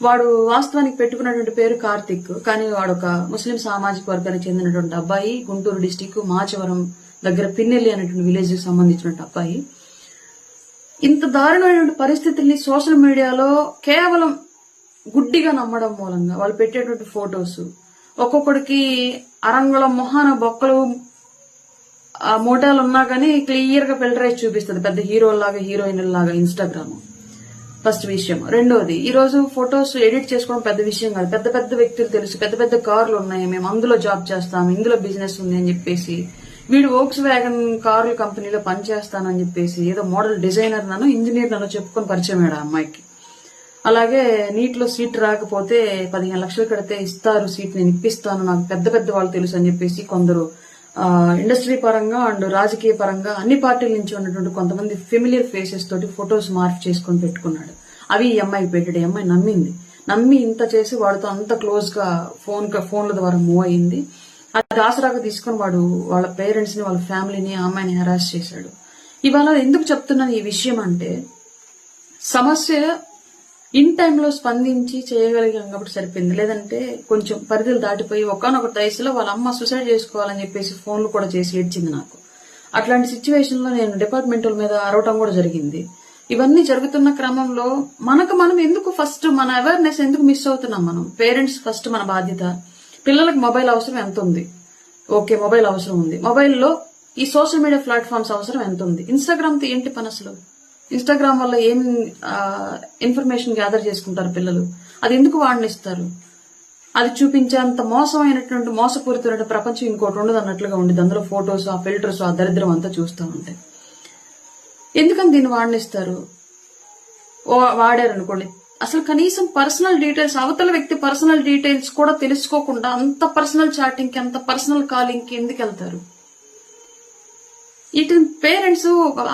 వాడు వాస్తవానికి పెట్టుకున్నటువంటి పేరు కార్తిక్ కానీ వాడు ఒక ముస్లిం సామాజిక వర్గానికి చెందినటువంటి అబ్బాయి గుంటూరు డిస్టిక్ మాచవరం దగ్గర పిన్నెల్లి అనేటువంటి విలేజ్కి సంబంధించినటువంటి అబ్బాయి. ఇంత దారుణమైనటువంటి పరిస్థితుల్ని సోషల్ మీడియాలో కేవలం గుడ్డిగా నమ్మడం మూలంగా వాళ్ళు పెట్టేటువంటి ఫొటోస్ ఒక్కొక్కడికి అరంగుళం మొహాన బొక్కలు ఆ మోటాలు ఉన్నా కానీ క్లియర్గా ఫిల్టర్ చూపిస్తుంది. పెద్ద హీరోలాగా హీరోయిన్ లాగా ఇన్స్టాగ్రామ్. ఫస్ట్ విషయం. రెండోది ఈ రోజు ఫొటోస్ ఎడిట్ చేసుకోవడం పెద్ద విషయం కాదు. పెద్ద పెద్ద వ్యక్తులు తెలుసు. పెద్ద పెద్ద కార్లు ఉన్నాయి. మేము అందులో జాబ్ చేస్తాం ఇందులో బిజినెస్ ఉంది అని చెప్పేసి. వీడు వోక్స్ వ్యాగన్ కార్ల కంపెనీలో పనిచేస్తానని చెప్పేసి ఏదో మోడల్ డిజైనర్ నన్ను ఇంజనీర్ నన్ను చెప్పుకొని పరిచయం అయ్యాడు ఆ అమ్మాయికి. అలాగే నీటిలో సీట్ రాకపోతే పదిహేను లక్షలు కడితే ఇస్తారు సీట్ నేను ఇప్పిస్తాను నాకు పెద్ద పెద్ద వాళ్ళు తెలుసు అని చెప్పేసి కొందరు ఇండస్ట్రీ పరంగా అండ్ రాజకీయ పరంగా అన్ని పార్టీల నుంచి ఉన్నటువంటి కొంతమంది ఫెమిలియర్ ఫేసెస్ తోటి ఫొటోస్ మార్క్ చేసుకొని పెట్టుకున్నాడు. అవి ఈ అమ్మాయికి పెట్టాడు. ఈ అమ్మాయి నమ్మింది. నమ్మి ఇంత చేసి వాడితో అంత క్లోజ్గా ఫోన్ ఫోన్ల ద్వారా మూవ్ అయింది. అది ఆసరాగా తీసుకొని వాడు వాళ్ళ పేరెంట్స్ని వాళ్ళ ఫ్యామిలీని అమ్మాయిని హెరాస్ చేశాడు. ఇవాళ ఎందుకు చెప్తున్నాను ఈ విషయం అంటే సమస్య ఇన్ టైంలో స్పందించి చేయగలిగాం కాబట్టి సరిపోయింది. లేదంటే కొంచెం పరిధులు దాటిపోయి ఒకనొక వయసులో వాళ్ళ అమ్మ సూసైడ్ చేసుకోవాలని చెప్పేసి ఫోన్లు కూడా చేసి ఏడ్చింది నాకు. అట్లాంటి సిచ్యువేషన్లో నేను డిపార్ట్మెంటల్ మీద అరవటం కూడా జరిగింది. ఇవన్నీ జరుగుతున్న క్రమంలో మనకు మనం ఎందుకు ఫస్ట్ మన అవేర్నెస్ ఎందుకు మిస్ అవుతున్నాం మనం? పేరెంట్స్ ఫస్ట్ మన బాధ్యత. పిల్లలకు మొబైల్ అవసరం ఎంత ఉంది? ఓకే మొబైల్ అవసరం ఉంది. మొబైల్లో ఈ సోషల్ మీడియా ప్లాట్ఫామ్స్ అవసరం ఎంత ఉంది? ఇన్స్టాగ్రామ్తో ఏంటి పని అసలు? ఇన్స్టాగ్రామ్ వల్ల ఏం ఇన్ఫర్మేషన్ గ్యాదర్ చేసుకుంటారు పిల్లలు? అది ఎందుకు వాడనిస్తారు? అది చూపించేంత మోసమైనటువంటి మోసపూరితమైన ప్రపంచం ఇంకోటి ఉండదు అన్నట్లుగా ఉండేది అందులో ఫొటోస్ ఆ ఫిల్టర్స్ ఆ దరిద్రం అంతా చూస్తూ ఉంటాయి ఎందుకని దీన్ని వాడనిస్తారు? వాడారనుకోండి. వాడారు అనుకోండి అసలు కనీసం పర్సనల్ డీటెయిల్స్ అవతల వ్యక్తి పర్సనల్ డీటెయిల్స్ కూడా తెలుసుకోకుండా అంత పర్సనల్ చాటింగ్కి అంత పర్సనల్ కాలింగ్కి ఎందుకు వెళ్తారు? ఇటు పేరెంట్స్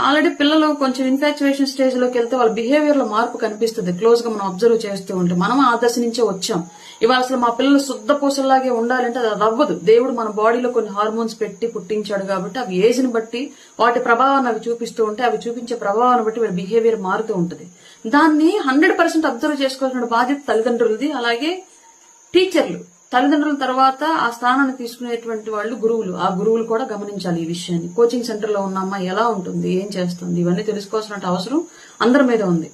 ఆల్రెడీ పిల్లలు కొంచెం ఇన్ఫాక్చువేషన్ స్టేజ్లోకి వెళ్తే వాళ్ళ బిహేవియర్లో మార్పు కనిపిస్తుంది. క్లోజ్గా మనం అబ్జర్వ్ చేస్తూ ఉంటే మనం ఆ దశ నుంచే వచ్చాం. ఇవాళ అసలు మా పిల్లలు శుద్ధ పూసల్లాగే ఉండాలంటే అది అవ్వదు. దేవుడు మన బాడీలో కొన్ని హార్మోన్స్ పెట్టి పుట్టించాడు కాబట్టి అవి ఏజ్ని బట్టి వాటి ప్రభావాన్ని అవి చూపిస్తూ ఉంటే అవి చూపించే ప్రభావాన్ని బట్టి వాళ్ళ బిహేవియర్ మారుతూ ఉంటుంది. దాన్ని హండ్రెడ్ పర్సెంట్ అబ్జర్వ్ చేసుకోవాల్సిన బాధ్యత తల్లిదండ్రులది. అలాగే టీచర్లు తల్లిదండ్రుల తర్వాత ఆ స్థానాన్ని తీసుకునేటువంటి వాళ్ళు గురువులు. ఆ గురువులు కూడా గమనించాలి ఈ విషయాన్ని. కోచింగ్ సెంటర్లో ఉన్న అమ్మాయి ఎలా ఉంటుంది ఏం చేస్తుంది ఇవన్నీ తెలుసుకోవాల్సిన అవసరం అందరి మీద ఉంది.